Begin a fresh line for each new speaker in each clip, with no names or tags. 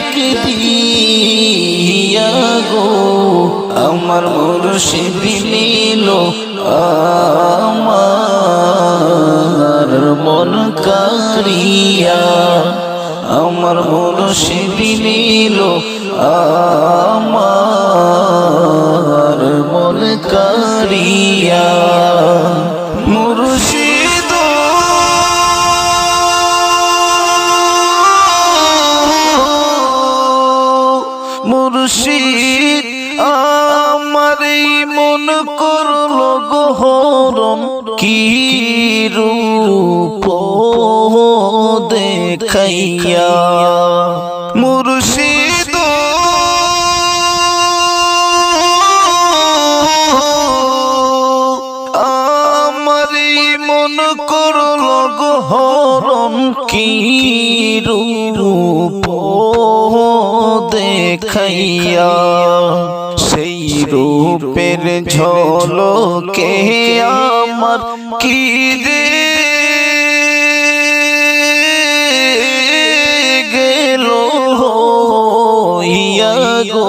ডাক গো, আমার মুর্শিদ নীল আমার মন কারিয়া আমার মুর্শিদ নীল আমার মন কারিয়া মুর্শিদ মুর্শিদ আমার এই মন করল গহরম। কি রূপ দেখাইয়া। মুর্শিদ আমার মন করল গহরম। কি রূপ দেখাইয়া সেই রূপের ঝলকে আমার কি রে গেল ইয়া গো?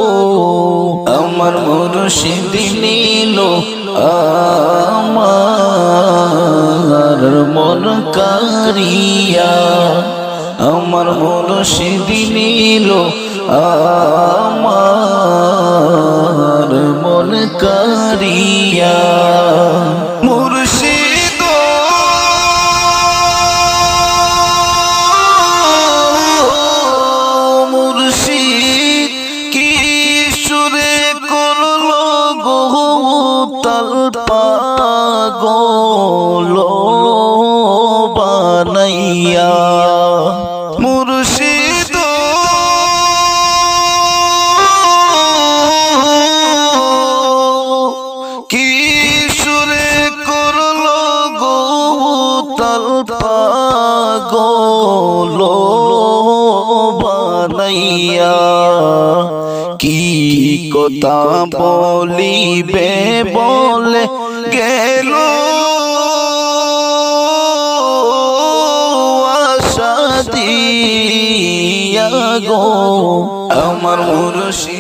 আমার মুর্শিদ নীল, আমার মন কারিয়া। আমার মুর্শিদ নীল আমার মন কারিয়া। মুর্শিদ। মুর্শিদ কি সুরে করল গো তাল পাগল বানাইয়া। পাগল বানাইয়া কি কথা বলিবে বলে গেল? আশা দিয়া গো আমার মুর্শিদ